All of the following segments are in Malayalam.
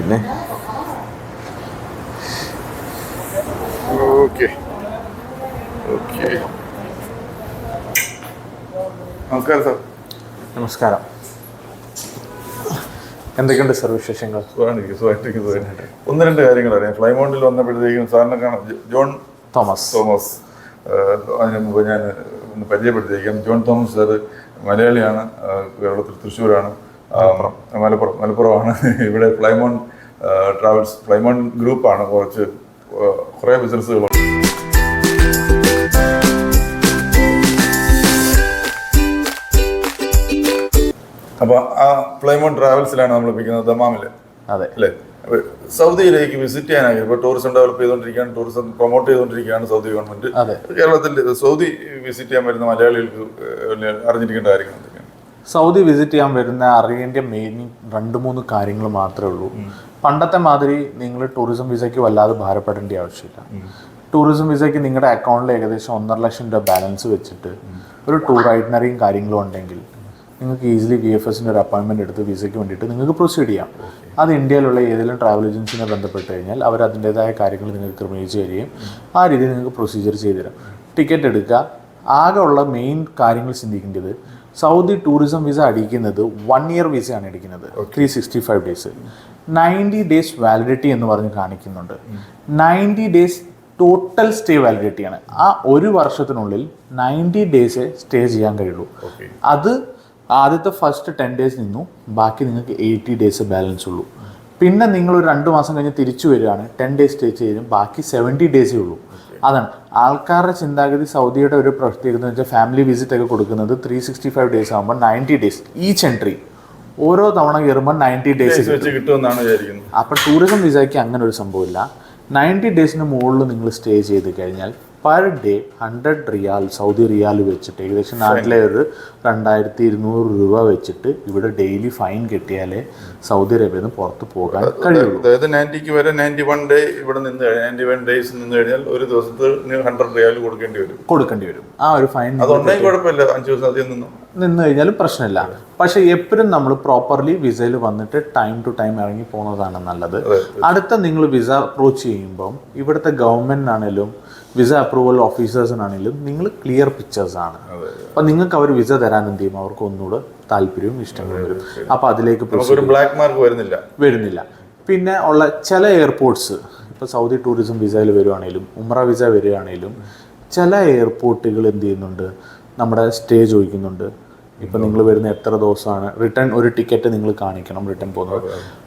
പിന്നെ? ഓക്കെ ഓക്കെ നമസ്കാരം സാർ നമസ്കാരം. എന്തൊക്കെയുണ്ട് സർ വിശേഷങ്ങൾ? സുഖമായിട്ടിരിക്കും ഒന്ന് രണ്ട് കാര്യങ്ങൾ അറിയാം ഫ്ലൈമൗണ്ടിൽ വന്നപ്പോഴത്തേക്കും സാറിനെ കാണാം ജോൺ തോമസ്. തോമസ് അതിന് മുമ്പ് ഞാൻ ഒന്ന് പരിചയപ്പെടുത്തിയിരിക്കാം ജോൺ തോമസ് സാർ മലയാളിയാണ് കേരളത്തിൽ തൃശ്ശൂരാണ്. മലപ്പുറം. മലപ്പുറമാണ്. ഇവിടെ ഫ്ലൈമോൺ ട്രാവൽസ് ഫ്ലൈമോൺ ഗ്രൂപ്പാണ് കുറച്ച് കുറേ ബിസിനസ്സുകൾ അപ്പോൾ ആ ഫ്ലൈമോൺ ട്രാവൽസിലാണ് നമ്മൾ പിക്കുന്നത് ദമാമിൽ അതെ. അല്ലേ? സൗദിയിലേക്ക് വിസിറ്റ് ചെയ്യാനായി ഇപ്പോൾ ടൂറിസം ഡെവലപ്പ് ചെയ്തുകൊണ്ടിരിക്കുകയാണ് ടൂറിസം പ്രൊമോട്ട് ചെയ്തുകൊണ്ടിരിക്കുകയാണ് സൗദി ഗവൺമെന്റ്. കേരളത്തിൽ സൗദി വിസിറ്റ് ചെയ്യാൻ വരുന്ന മലയാളികൾക്ക് അറിഞ്ഞിരിക്കേണ്ട കാര്യങ്ങൾ സൗദി വിസിറ്റ് ചെയ്യാൻ വരുന്ന അറിയേണ്ട മെയിൻ രണ്ട് മൂന്ന് കാര്യങ്ങൾ മാത്രമേ ഉള്ളൂ. പണ്ടത്തെ മാതിരി നിങ്ങൾ ടൂറിസം വിസയ്ക്ക് വല്ലാതെ ഭാരപ്പെടേണ്ട ആവശ്യമില്ല. ടൂറിസം വിസയ്ക്ക് നിങ്ങളുടെ അക്കൗണ്ടിൽ ഏകദേശം ഒന്നര ലക്ഷം രൂപ ബാലൻസ് വെച്ചിട്ട് ഒരു ടൂർ ഐറ്റിനറിയും കാര്യങ്ങളും ഉണ്ടെങ്കിൽ നിങ്ങൾക്ക് ഈസിലി വി എഫ് എസിന്റെ ഒരു അപ്പോയിൻമെന്റ് എടുത്ത് വിസയ്ക്ക് വേണ്ടിയിട്ട് നിങ്ങൾക്ക് പ്രൊസീഡ് ചെയ്യാം. അത് ഇന്ത്യയിലുള്ള ഏതെങ്കിലും ട്രാവൽ ഏജൻസിനെ ബന്ധപ്പെട്ട് കഴിഞ്ഞാൽ അവർ അതിന്റെതായ കാര്യങ്ങൾ നിങ്ങൾക്ക് ക്രമീകരിച്ച് തരികയും ആ രീതിയിൽ നിങ്ങൾക്ക് പ്രൊസീജിയർ ചെയ്തു തരാം. ടിക്കറ്റ് എടുക്കുക. ആകെ ഉള്ള മെയിൻ കാര്യങ്ങൾ ചിന്തിക്കേണ്ടത് സൗദി ടൂറിസം വിസ അടിക്കുന്നത് വൺ ഇയർ വിസയാണ് അടിക്കുന്നത് three sixty five days ninety days validity എന്ന് പറഞ്ഞ് കാണിക്കുന്നുണ്ട്. നയന്റി ഡേയ്സ് ടോട്ടൽ സ്റ്റേ വാലിഡിറ്റിയാണ് ആ ഒരു വർഷത്തിനുള്ളിൽ നയന്റി ഡേയ്സേ സ്റ്റേ ചെയ്യാൻ കഴിയുള്ളൂ. അത് ആദ്യത്തെ ഫസ്റ്റ് ടെൻ ഡേയ്സ് നിന്നു. ബാക്കി നിങ്ങൾക്ക് എയ്റ്റി ഡേയ്സ് ബാലൻസ് ഉള്ളൂ. പിന്നെ നിങ്ങൾ ഒരു രണ്ട് മാസം കഴിഞ്ഞ് തിരിച്ചു വരികയാണ്. ടെൻ ഡേയ്സ് സ്റ്റേ ചെയ്യും. ബാക്കി സെവന്റി ഡേയ്സേ ഉള്ളൂ. അതാണ്. ആൾക്കാരുടെ ചിന്താഗതി സൗദിയുടെ ഒരു പ്രത്യേകത എന്ന് വെച്ചാൽ ഫാമിലി വിസിറ്റ് ഒക്കെ കൊടുക്കുന്നത് ത്രീ സിക്സ്റ്റി ഫൈവ് ഡേയ്സ് ആകുമ്പോൾ നയന്റി ഡേയ്സ് ഈച്ച് എൻട്രി ഓരോ തവണ കയറുമ്പോൾ നയന്റി ഡേയ്സ് കിട്ടുമെന്നാണ് വിചാരിക്കുന്നത്. അപ്പോൾ ടൂറിസം വിസയ്ക്ക് അങ്ങനെ ഒരു സംഭവമില്ല. നയന്റി ഡേയ്സിന് മുകളിൽ നിങ്ങൾ സ്റ്റേ ചെയ്ത് കഴിഞ്ഞാൽ per day hundred riyal Saudi riyal വെച്ചിട്ട് ഏകദേശം നാട്ടിലെ ഒരു രണ്ടായിരത്തി ഇരുന്നൂറ് രൂപ വെച്ചിട്ട് ഇവിടെ ഡെയിലി ഫൈൻ കിട്ടിയാലേ സൗദി അറേബ്യയിൽ നിന്ന് പുറത്ത് പോകാൻ കഴിയുള്ളൂ. അതായത് നയന്റിക്ക് വരെ നയന്റി വൺ ഡേ ഇവിടെ നിന്ന് നയന്റി വൺ ഡേയ്സ് നിന്ന് കഴിഞ്ഞാൽ ഒരു ദിവസത്തിന് ഹൺഡ്രഡ് റിയാൽ കൊടുക്കേണ്ടി വരും. കൊടുക്കേണ്ടി വരും. ആ ഒരു ഫൈൻ അതുണ്ടെങ്കിൽ കുഴപ്പമില്ല. അഞ്ച് ദിവസം അധികം നിന്നു? നിന്ന് കഴിഞ്ഞാലും പ്രശ്നമില്ല. പക്ഷെ എപ്പോഴും നമ്മൾ പ്രോപ്പർലി വിസയിൽ വന്നിട്ട് ടൈം ടു ടൈം ഇറങ്ങി പോകുന്നതാണ് നല്ലത്. അടുത്ത നിങ്ങൾ വിസ അപ്രോച്ച് ചെയ്യുമ്പം ഇവിടുത്തെ ഗവൺമെന്റിനാണേലും വിസ അപ്രൂവൽ ഓഫീസേഴ്സിനാണെങ്കിലും നിങ്ങൾ ക്ലിയർ പിക്ചേഴ്സ് ആണ്. അപ്പം നിങ്ങൾക്ക് അവർ വിസ തരാൻ എന്ത് ചെയ്യും? അവർക്ക് ഒന്നുകൂടെ താല്പര്യവും ഇഷ്ടങ്ങളും വരും. അപ്പം അതിലേക്ക് ബ്ലാക്ക് മാർക്ക് വരുന്നില്ല. വരുന്നില്ല. പിന്നെ ഉള്ള ചില എയർപോർട്ട്സ് ഇപ്പോൾ സൗദി ടൂറിസം വിസയിൽ വരുവാണെങ്കിലും ഉമ്ര വിസ വരികയാണെങ്കിലും ചില എയർപോർട്ടുകൾ എന്ത് ചെയ്യുന്നുണ്ട്? നമ്മുടെ സ്റ്റേ ചോദിക്കുന്നുണ്ട്. ഇപ്പം നിങ്ങൾ വരുന്ന എത്ര ദിവസമാണ്? റിട്ടേൺ ഒരു ടിക്കറ്റ് നിങ്ങൾ കാണിക്കണം റിട്ടേൺ പോകുന്നത്.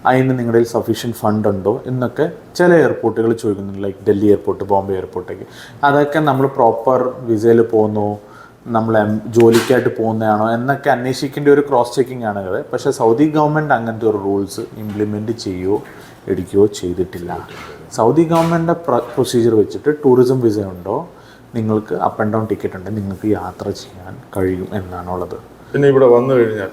അതിന് നിങ്ങളുടെ കയ്യിൽ സഫീഷ്യന്റ് ഫണ്ട് ഉണ്ടോ എന്നൊക്കെ ചില എയർപോർട്ടുകൾ ചോദിക്കുന്നുണ്ട് ലൈക്ക് ഡൽഹി എയർപോർട്ട് ബോംബെ എയർപോർട്ടൊക്കെ അതൊക്കെ നമ്മൾ പ്രോപ്പർ വിസയിൽ പോകുന്നു നമ്മൾ ജോലിക്കായിട്ട് പോകുന്നതാണോ എന്നൊക്കെ അന്വേഷിക്കേണ്ട ഒരു ക്രോസ് ചെക്കിംഗ് ആണ് അത്. പക്ഷേ സൗദി ഗവൺമെന്റ് അങ്ങനത്തെ ഒരു റൂൾസ് ഇംപ്ലിമെന്റ് ചെയ്യുകയോ എടുക്കുകയോ ചെയ്തിട്ടില്ല. സൗദി ഗവൺമെന്റിന്റെ പ്രൊസീജിയർ വെച്ചിട്ട് ടൂറിസം വിസ ഉണ്ടോ? നിങ്ങൾക്ക് അപ്പ് ആൻഡ് ഡൗൺ ടിക്കറ്റ് ഉണ്ട് നിങ്ങൾക്ക് യാത്ര ചെയ്യാൻ കഴിയും എന്നാണുള്ളത്. പിന്നെ ഇവിടെ വന്നു കഴിഞ്ഞാൽ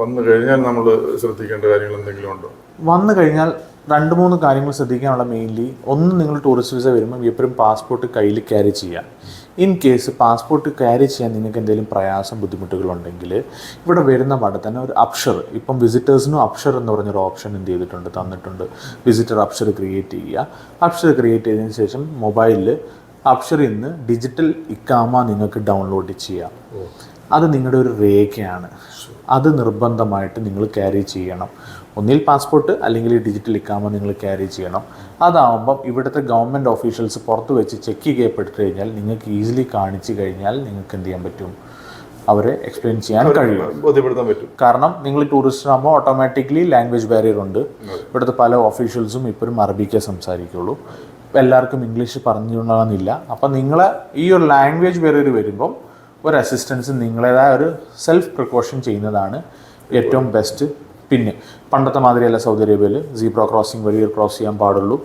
വന്നു കഴിഞ്ഞാൽ നമ്മൾ ശ്രദ്ധിക്കേണ്ട കാര്യങ്ങൾ എന്തെങ്കിലും ഉണ്ടോ? വന്നു കഴിഞ്ഞാൽ രണ്ട് മൂന്ന് കാര്യങ്ങൾ ശ്രദ്ധിക്കാനുള്ള മെയിൻലി. ഒന്ന് നിങ്ങൾ ടൂറിസ്റ്റ് വിസ വരുമ്പോൾ എപ്പോഴും പാസ്പോർട്ട് കയ്യിൽ ക്യാരി ചെയ്യുക. ഇൻ കേസ് പാസ്പോർട്ട് ക്യാരി ചെയ്യാൻ നിങ്ങൾക്ക് എന്തെങ്കിലും പ്രയാസം ബുദ്ധിമുട്ടുകളുണ്ടെങ്കിൽ ഇവിടെ വരുന്ന പാടെ തന്നെ ഒരു അപ്ഷർ ഇപ്പം വിസിറ്റേഴ്സിനും അപ്ഷർ എന്ന് പറഞ്ഞൊരു ഓപ്ഷൻ എന്ത് ചെയ്തിട്ടുണ്ട് തന്നിട്ടുണ്ട്. വിസിറ്റർ അപ്ഷർ ക്രിയേറ്റ് ചെയ്യുക. അപ്ഷർ ക്രിയേറ്റ് ചെയ്തതിന് ശേഷം മൊബൈലിൽ അപ്ഷർ നിന്ന് ഡിജിറ്റൽ ഇക്കാമ നിങ്ങൾക്ക് ഡൗൺലോഡ് ചെയ്യാം. അത് നിങ്ങളുടെ ഒരു രേഖയാണ്. അത് നിർബന്ധമായിട്ട് നിങ്ങൾ ക്യാരി ചെയ്യണം. ഒന്നിൽ പാസ്പോർട്ട് അല്ലെങ്കിൽ ഡിജിറ്റൽ ഇക്കാമ നിങ്ങൾ ക്യാരി ചെയ്യണം. അതാവുമ്പം ഇവിടുത്തെ ഗവൺമെന്റ് ഓഫീഷ്യൽസ് പുറത്ത് വെച്ച് ചെക്ക് ചെയ്യപ്പെട്ട് കഴിഞ്ഞാൽ നിങ്ങൾക്ക് ഈസിലി കാണിച്ചു കഴിഞ്ഞാൽ നിങ്ങൾക്ക് എന്ത് ചെയ്യാൻ പറ്റും? അവരെ എക്സ്പ്ലെയിൻ ചെയ്യാൻ കഴിയും. ബോധ്യപ്പെടുത്താൻ പറ്റും. കാരണം നിങ്ങൾ ടൂറിസ്റ്റ് ആകുമ്പോൾ ഓട്ടോമാറ്റിക്കലി ലാംഗ്വേജ് ബാരിയർ ഉണ്ട്. ഇവിടുത്തെ പല ഓഫീഷ്യൽസും ഇപ്പോഴും അറബിക്കേ സംസാരിക്കുള്ളൂ. എല്ലാവർക്കും ഇംഗ്ലീഷ് പറഞ്ഞു പറഞ്ഞുകൊള്ളണമെന്നില്ല അപ്പം നിങ്ങളെ ഈ ഒരു ലാംഗ്വേജ് ബാരിയർ വരുമ്പം ഒരു അസിസ്റ്റൻസ് നിങ്ങളേതായ ഒരു സെൽഫ് പ്രിക്കോഷൻ ചെയ്യുന്നതാണ് ഏറ്റവും ബെസ്റ്റ് പിന്നെ പണ്ടത്തെ മാതിരിയല്ല സൗദി അറേബ്യയിൽ സീബ്ര ക്രോസിംഗ് വഴി ക്രോസ് ചെയ്യാൻ പാടുള്ളൂ.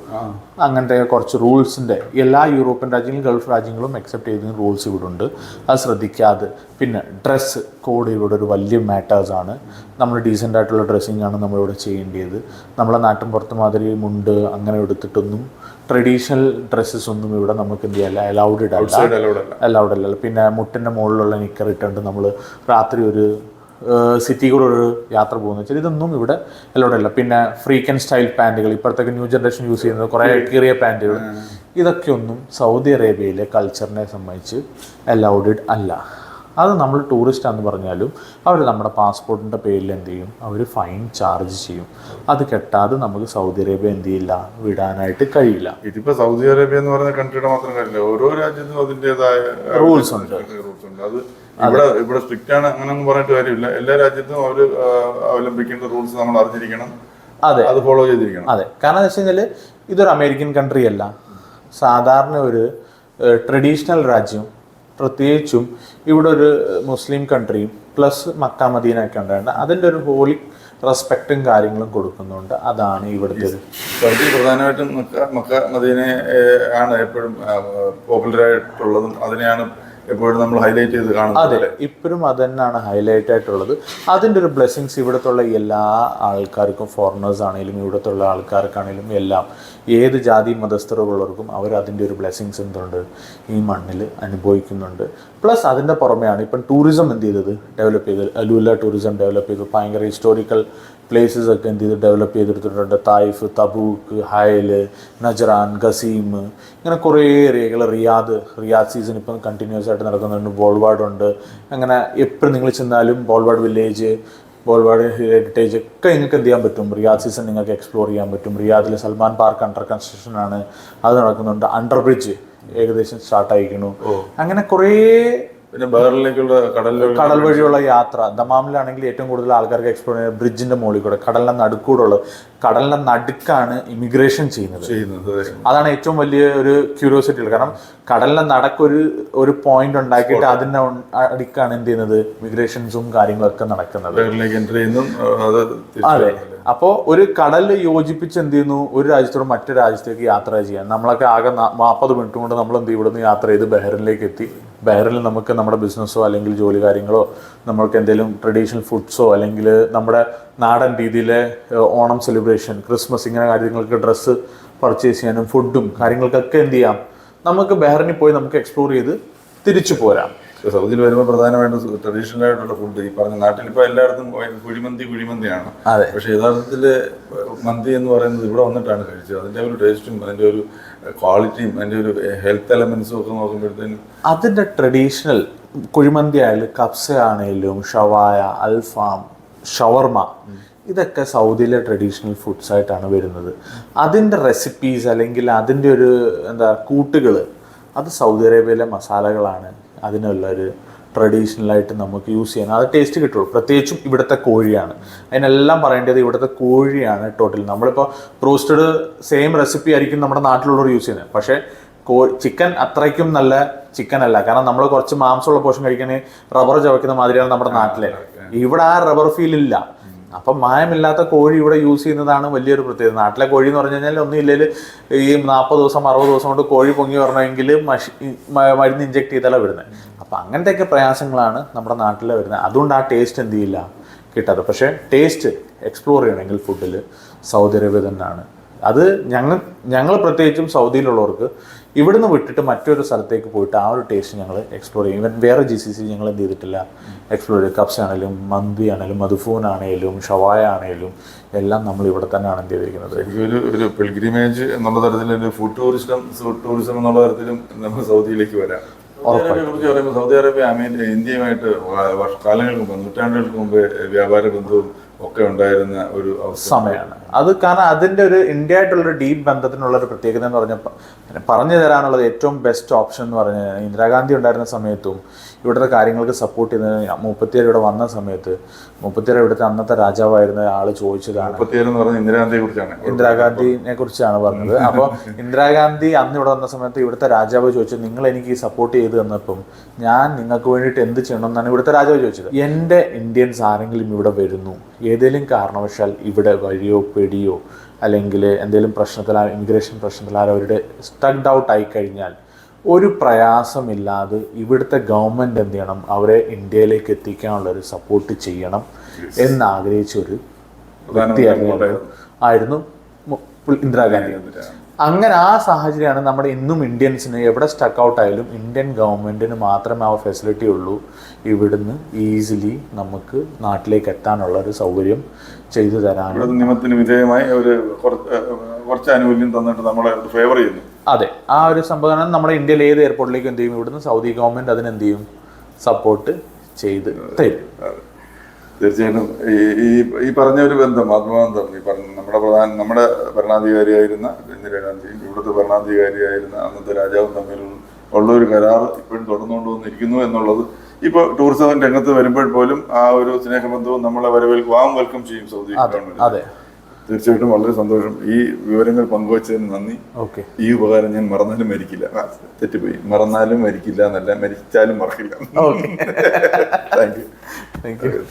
അങ്ങനത്തെ കുറച്ച് റൂൾസിന്റെ എല്ലാ യൂറോപ്യൻ രാജ്യങ്ങളും ഗൾഫ് രാജ്യങ്ങളും അക്സെപ്റ്റ് ചെയ്ത റൂൾസ് ഇവിടെ ഉണ്ട്. അത് ശ്രദ്ധിക്കാതെ പിന്നെ ഡ്രസ്സ് കോഡ് ഇവിടെ ഒരു വലിയ മാറ്റേഴ്സാണ് നമ്മൾ ഡീസന്റ് ആയിട്ടുള്ള ഡ്രസ്സിങ് ആണ് നമ്മളിവിടെ ചെയ്യേണ്ടത്. നമ്മളെ നാട്ടിൻ പുറത്ത് മാതിരി മുണ്ട് അങ്ങനെ എടുത്തിട്ടൊന്നും ട്രഡീഷണൽ ഡ്രസ്സസ് ഒന്നും ഇവിടെ നമുക്ക് എന്ത് ചെയ്യാല്ല അലൗഡ് അല്ല. അലൗഡ് അല്ല. പിന്നെ മുട്ടിന്റെ മുകളിലുള്ള നിക്കർ ഇട്ടുകൊണ്ട് നമ്മൾ രാത്രി ഒരു സിറ്റി കൂടെ ഒരു യാത്ര പോകുന്ന വെച്ചാൽ ഇതൊന്നും ഇവിടെ അലൗഡ് അല്ല. പിന്നെ ഫ്രീക്കൻ സ്റ്റൈൽ പാന്റുകൾ ഇപ്പോഴത്തേക്ക് ന്യൂ ജനറേഷൻ യൂസ് ചെയ്യുന്നത് കുറേ കീറിയ പാന്റുകൾ ഇതൊക്കെ ഒന്നും സൗദി അറേബ്യയിലെ കൾച്ചറിനെ സംബന്ധിച്ച് അലൗഡ് അല്ല. അത് നമ്മൾ ടൂറിസ്റ്റ് എന്ന് പറഞ്ഞാലും അവർ നമ്മുടെ പാസ്പോർട്ടിന്റെ പേരിൽ എന്ത് ചെയ്യും? അവർ ഫൈൻ ചാർജ് ചെയ്യും. അത് കെട്ടാതെ നമുക്ക് സൗദി അറേബ്യ എന്ത് ചെയ്യില്ല? വിടാനായിട്ട് കഴിയില്ല. ഇതിപ്പോ സൗദി അറേബ്യ എന്ന് പറയുന്ന കൺട്രിയുടെ മാത്രം കാര്യമില്ല. ഓരോ രാജ്യത്തും അതിന്റെതായ റൂൾസ് ഉണ്ട്. റൂൾസ് ഉണ്ട്. അത് ഇവിടെ ഇവിടെ സ്ട്രിക്റ്റ് ആണ് അങ്ങനെയൊന്നും പറഞ്ഞിട്ട് കാര്യമില്ല. എല്ലാ രാജ്യത്തും അവർ അവലംബിക്കേണ്ട റൂൾസ് നമ്മൾ അറിഞ്ഞിരിക്കണം. അതെ. അത് ഫോളോ ചെയ്തിരിക്കണം. അതെ. കാരണം എന്ന് വെച്ച് കഴിഞ്ഞാൽ ഇതൊരു അമേരിക്കൻ കൺട്രി അല്ല. സാധാരണ ഒരു ട്രഡീഷണൽ രാജ്യം പ്രത്യേകിച്ചും ഇവിടെ ഒരു മുസ്ലിം കൺട്രിയും പ്ലസ് മക്ക മദീനൊക്കെ ഉണ്ടായിരുന്നു അതിന്റെ ഒരു ഹോളി റെസ്പെക്റ്റും കാര്യങ്ങളും കൊടുക്കുന്നുണ്ട്. അതാണ് ഇവിടുത്തെ പ്രധാനമായിട്ടും മക്ക മക്ക മദീനെ ആണ് എപ്പോഴും പോപ്പുലർ ആയിട്ടുള്ളതും അതിനെയാണ് എപ്പോഴും നമ്മൾ ഹൈലൈറ്റ് ചെയ്ത് കാണുന്നത് അതെ ഇപ്പോഴും അത് തന്നെയാണ് ഹൈലൈറ്റ് ആയിട്ടുള്ളത്. അതിന്റെ ഒരു ബ്ലെസ്സിങ്സ് ഇവിടുത്തുള്ള എല്ലാ ആൾക്കാർക്കും ഫോറിനേഴ്സ് ആണെങ്കിലും ഇവിടുത്തുള്ള ആൾക്കാർക്കാണെങ്കിലും എല്ലാം ഏത് ജാതി മതസ്ഥരുള്ളവർക്കും അവർ അതിന്റെ ഒരു ബ്ലെസ്സിങ്സ് എന്തുണ്ട്? ഈ മണ്ണിൽ അനുഭവിക്കുന്നുണ്ട്. പ്ലസ് അതിന്റെ പുറമെയാണ് ഇപ്പം ടൂറിസം എന്ത് ചെയ്തത്? ഡെവലപ്പ് ചെയ്തത് അലൂല ടൂറിസം ഡെവലപ്പ് ചെയ്തു. ഭയങ്കര ഹിസ്റ്റോറിക്കൽ പ്ലേസസ് ഒക്കെ എന്ത് ചെയ്ത് ഡെവലപ്പ് ചെയ്തെടുത്തിട്ടുണ്ട്. Taif Tabuk Hail Najran Qassim ഇങ്ങനെ കുറേ ഏരിയകൾ റിയാദ് റിയാദ് സീസൺ ഇപ്പം കണ്ടിന്യൂസ് ആയിട്ട് നടക്കുന്നുണ്ട്. ബോൾവാർഡ് ഉണ്ട്. അങ്ങനെ എപ്പോഴും നിങ്ങൾ ചെന്നാലും ബോൾവാർഡ് വില്ലേജ് ബോൾവാർഡ് ഹെറിറ്റേജ് ഒക്കെ നിങ്ങൾക്ക് എന്ത് ചെയ്യാൻ പറ്റും? റിയാദ് സീസൺ നിങ്ങൾക്ക് എക്സ്പ്ലോർ ചെയ്യാൻ പറ്റും. റിയാദിൽ സൽമാൻ പാർക്ക് അണ്ടർ കൺസ്ട്രക്ഷൻ ആണ്. അത് നടക്കുന്നുണ്ട്. അണ്ടർ ബ്രിഡ്ജ് ഏകദേശം സ്റ്റാർട്ട് ആയിക്കണു അങ്ങനെ കുറേ പിന്നെ ബഹറിലേക്കുള്ള കടൽ കടൽ വഴിയുള്ള യാത്ര. ദമാമിലാണെങ്കിൽ ഏറ്റവും കൂടുതൽ ആൾക്കാർക്ക് എക്സ്പ്ലോർ ചെയ്യുന്നത് ബ്രിഡ്ജിന്റെ മുകളിൽ കൂടെ കടലിന്റെ നടുക്കൂടെ ഉള്ളത് കടലിന്റെ നടുക്കാണ് ഇമിഗ്രേഷൻ ചെയ്യുന്നത്. അതാണ് ഏറ്റവും വലിയ ഒരു ക്യൂരിയോസിറ്റി ഉള്ളത്. കാരണം കടലിന്റെ നടക്കൊരു ഒരു പോയിന്റ് ഉണ്ടാക്കിയിട്ട് അതിന്റെ അടിക്കാണ് എന്ത് ചെയ്യുന്നത്? ഇമിഗ്രേഷൻസും കാര്യങ്ങളൊക്കെ നടക്കുന്നത്. അത് അപ്പോൾ ഒരു കടലിൽ യോജിപ്പിച്ച് എന്ത് ചെയ്യുന്നു? ഒരു രാജ്യത്തോട് മറ്റു രാജ്യത്തേക്ക് യാത്ര ചെയ്യാൻ നമ്മളൊക്കെ ആകെ നാൽപ്പത് മിനിറ്റ് കൊണ്ട് നമ്മൾ എന്ത് ഇവിടുന്ന് യാത്ര ചെയ്ത് ബഹ്റിനിലേക്ക് എത്തി. ബഹ്റിനിൽ നമുക്ക് നമ്മുടെ ബിസിനസ്സോ അല്ലെങ്കിൽ ജോലി കാര്യങ്ങളോ നമ്മൾക്ക് എന്തെങ്കിലും ട്രഡീഷണൽ ഫുഡ്സോ അല്ലെങ്കിൽ നമ്മുടെ നാടൻ രീതിയിലെ ഓണം സെലിബ്രേഷൻ ക്രിസ്മസ് ഇങ്ങനെ കാര്യങ്ങൾക്ക് ഡ്രസ്സ് പർച്ചേസ് ചെയ്യാനും ഫുഡും കാര്യങ്ങൾക്കൊക്കെ എന്ത് ചെയ്യാം? നമുക്ക് ബഹ്റിനിൽ പോയി നമുക്ക് എക്സ്പ്ലോർ ചെയ്ത് തിരിച്ചു പോരാം. ഇപ്പൊ സൗദിയിൽ വരുമ്പോൾ പ്രധാനമായിട്ടും ട്രഡീഷണൽ ആയിട്ടുള്ള ഫുഡ് ഈ പറഞ്ഞ നാട്ടിൽ ഇപ്പൊ എല്ലായിടത്തും കുഴിമന്തി കുഴിമന്തിയാണ്. പക്ഷെ യഥാർത്ഥത്തിൽ മന്തി എന്ന് പറയുന്നത് ഇവിടെ വന്നിട്ടാണ് കഴിച്ചത്. അതിന്റെ ഒരു ടേസ്റ്റും അതിന്റെ ഒരു ക്വാളിറ്റിയും അതിന്റെ ഒരു ഹെൽത്ത് എലമെന്റ്സും ഒക്കെ നോക്കുമ്പോഴത്തേനും അതിന്റെ ട്രഡീഷണൽ കുഴിമന്തി ആയാലും കപ്സ ആണെങ്കിലും ഷവായ അൽഫാം ഷവർമ ഇതൊക്കെ സൗദിയിലെ ട്രഡീഷണൽ ഫുഡ്സ് ആയിട്ടാണ് വരുന്നത്. അതിന്റെ റെസിപ്പീസ് അല്ലെങ്കിൽ അതിന്റെ ഒരു എന്താ കൂട്ടുകൾ അത് സൗദി അറേബ്യയിലെ മസാലകളാണ്. അതിനുള്ള ഒരു ട്രഡീഷണൽ ആയിട്ട് നമുക്ക് യൂസ് ചെയ്യാൻ. അത് ടേസ്റ്റ് കിട്ടുള്ളൂ. പ്രത്യേകിച്ചും ഇവിടുത്തെ കോഴിയാണ്. അതിനെല്ലാം പറയേണ്ടത് ഇവിടുത്തെ കോഴിയാണ് ടോട്ടൽ നമ്മളിപ്പോൾ റോസ്റ്റഡ് സെയിം റെസിപ്പി ആയിരിക്കും നമ്മുടെ നാട്ടിലുള്ളവർ യൂസ് ചെയ്യുന്നത്. പക്ഷേ കോ ചിക്കൻ അത്രയ്ക്കും നല്ല ചിക്കൻ അല്ല. കാരണം നമ്മൾ കുറച്ച് മാംസമുള്ള പോഷൻ കഴിക്കാൻ റബ്ബർ ചവയ്ക്കുന്ന മാതിരിയാണ് നമ്മുടെ നാട്ടിലെ. ഇവിടെ ആ റബ്ബർ ഫീൽ ഇല്ല. അപ്പം മായമില്ലാത്ത കോഴി ഇവിടെ യൂസ് ചെയ്യുന്നതാണ് വലിയൊരു പ്രത്യേകത. നാട്ടിലെ കോഴി എന്ന് പറഞ്ഞു കഴിഞ്ഞാൽ ഒന്നും ഇല്ലെങ്കിൽ ഈ നാൽപ്പത് ദിവസം അറുപത് ദിവസം കൊണ്ട് കോഴി പൊങ്ങി വരണമെങ്കിൽ മഷി മരുന്ന് ഇഞ്ചെക്ട് ചെയ്താലാണ് വരുന്നത്. അപ്പം അങ്ങനത്തെയൊക്കെ പ്രയാസങ്ങളാണ് നമ്മുടെ നാട്ടിൽ വരുന്നത്. അതുകൊണ്ട് ആ ടേസ്റ്റ് എന്ത് ചെയ്യില്ല? കിട്ടാതെ. പക്ഷേ ടേസ്റ്റ് എക്സ്പ്ലോർ ചെയ്യണമെങ്കിൽ ഫുഡിൽ സൗദി അറേബ്യ തന്നെയാണ്. അത് ഞങ്ങൾ ഞങ്ങൾ പ്രത്യേകിച്ചും സൗദിയിലുള്ളവർക്ക് ഇവിടുന്ന് വിട്ടിട്ട് മറ്റൊരു സ്ഥലത്തേക്ക് പോയിട്ട് ആ ഒരു ടേസ്റ്റ് ഞങ്ങൾ എക്സ്പ്ലോർ ചെയ്യും. ഇവൻ വേറെ ജി സി സി ഞങ്ങൾ എന്ത് ചെയ്തിട്ടില്ല. എക്സ്പ്ലോർ ചെയ്യും കപ്സ് ആണെങ്കിലും മന്തി ആണെങ്കിലും മധുഫൂൻ ആണെങ്കിലും ഷവായ ആണെങ്കിലും എല്ലാം നമ്മൾ ഇവിടെ തന്നെയാണ് എന്ത് ചെയ്തിരിക്കുന്നത്. ഒരു ഒരു പിൽഗ്രിമേജ് എന്നുള്ള തരത്തിൽ ഒരു ഫുഡ് ടൂറിസം ഫുഡ് ടൂറിസം എന്നുള്ള തരത്തിലും നമ്മൾ സൗദിയിലേക്ക് വരാം. കുറിച്ച് പറയുമ്പോൾ സൗദി അറേബ്യ അമേരിക്ക ഇന്ത്യയുമായിട്ട് കാലങ്ങൾക്ക് മുമ്പ് നൂറ്റാണ്ടുകൾക്ക് മുമ്പ് വ്യാപാര ബന്ധവും ഒക്കെ ഉണ്ടായിരുന്ന ഒരു സമയമാണ്. അത് കാരണം അതിന്റെ ഒരു ഇന്ത്യ ആയിട്ടുള്ളൊരു ഡീപ്പ് ബന്ധത്തിനുള്ള ഒരു പ്രത്യേകത എന്ന് പറഞ്ഞപ്പോൾ പറഞ്ഞു തരാനുള്ളത് ഏറ്റവും ബെസ്റ്റ് ഓപ്ഷൻ എന്ന് പറഞ്ഞാൽ ഇന്ദിരാഗാന്ധി ഉണ്ടായിരുന്ന സമയത്തും ഇവിടുത്തെ കാര്യങ്ങൾക്ക് സപ്പോർട്ട് ചെയ്യുന്ന മുപ്പത്തിയേഴ് ഇവിടെ വന്ന സമയത്ത് മുപ്പത്തിയേഴ് ഇവിടുത്തെ അന്നത്തെ രാജാവായിരുന്ന ആൾ ചോദിച്ചതാണ്. ഇന്ദിരാഗാന്ധിയെ കുറിച്ചാണ്. ഇന്ദിരാഗാന്ധിനെ കുറിച്ചാണ് പറഞ്ഞത്. അപ്പോൾ ഇന്ദിരാഗാന്ധി അന്ന് ഇവിടെ വന്ന സമയത്ത് ഇവിടുത്തെ രാജാവ് ചോദിച്ചത് നിങ്ങൾ എനിക്ക് സപ്പോർട്ട് ചെയ്ത് തന്നപ്പം ഞാൻ നിങ്ങൾക്ക് വേണ്ടിയിട്ട് എന്ത് ചെയ്യണം എന്നാണ് ഇവിടുത്തെ രാജാവ് ചോദിച്ചത്. എന്റെ ഇന്ത്യൻസ് ആരെങ്കിലും ഇവിടെ വരുന്നു? ഏതെങ്കിലും കാരണവശാൽ ഇവിടെ വഴിയോ പെടിയോ അല്ലെങ്കിൽ എന്തെങ്കിലും പ്രശ്നത്തിലാ ഇമിഗ്രേഷൻ പ്രശ്നത്തിൽ അവരുടെ സ്റ്റക്ഡ് ഔട്ട് ആയി കഴിഞ്ഞാൽ ഒരു പ്രയാസമില്ലാതെ ഇവിടുത്തെ ഗവൺമെന്റ് എന്ത് ചെയ്യണം? അവരെ ഇന്ത്യയിലേക്ക് എത്തിക്കാനുള്ള ഒരു സപ്പോർട്ട് ചെയ്യണം എന്ന് ആഗ്രഹിച്ച ഒരു വ്യക്തിയായിരുന്നു ആയിരുന്നു ഇന്ദിരാഗാന്ധി. അങ്ങനെ ആ സാഹചര്യമാണ് നമ്മുടെ ഇന്നും ഇന്ത്യൻസിന് എവിടെ സ്റ്റക്ക് ഔട്ട് ആയാലും ഇന്ത്യൻ ഗവൺമെന്റിന് മാത്രമേ ആ ഫെസിലിറ്റി ഉള്ളൂ. ഇവിടുന്ന് ഈസിലി നമുക്ക് നാട്ടിലേക്ക് എത്താനുള്ള ഒരു സൗകര്യം ചെയ്തു തരാൻ. നിയമത്തിന് വിധേയമായി ഒരു കുറച്ച് ആനുകൂല്യം തന്നിട്ട് നമ്മളെ ഫേവർ ചെയ്യുന്നു. അതെ. ആ ഒരു സംഭവം നമ്മുടെ ഇന്ത്യയിൽ ഏത് എയർപോർട്ടിലേക്ക് എന്ത് ചെയ്യും? ഇവിടുന്ന് സൗദി ഗവൺമെന്റ് അതിനെന്ത് ചെയ്യും? സപ്പോർട്ട് ചെയ്ത് തരും. തീർച്ചയായിട്ടും. ഈ ഈ പറഞ്ഞ ഒരു ബന്ധം ആത്മബന്ധം ഈ പറഞ്ഞ നമ്മുടെ പ്രധാന നമ്മുടെ ഭരണാധികാരിയായിരുന്ന ഇന്ദിരാഗാന്ധിയും ഇവിടുത്തെ ഭരണാധികാരിയായിരുന്ന അന്നത്തെ രാജാവും തമ്മിൽ ഉള്ള ഒരു കരാർ ഇപ്പോഴും തുടർന്നുകൊണ്ട് വന്നിരിക്കുന്നു എന്നുള്ളത് ഇപ്പോൾ ടൂറിസം രംഗത്ത് വരുമ്പോൾ പോലും ആ ഒരു സ്നേഹബന്ധവും നമ്മളെ വരവേൽക്കും വാം വെൽക്കം ചെയ്യും സൗദി ഗവൺമെന്റ് തീർച്ചയായിട്ടും വളരെ സന്തോഷം. ഈ വിവരങ്ങൾ പങ്കുവച്ചതിന് നന്ദി. ഓക്കെ. ഈ ഉപകാരം ഞാൻ മറന്നാലും മരിക്കില്ല. തെറ്റിപ്പോയി. മറന്നാലും മരിക്കില്ല എന്നല്ല മരിച്ചാലും മറക്കില്ല. Okay. Thank you thank you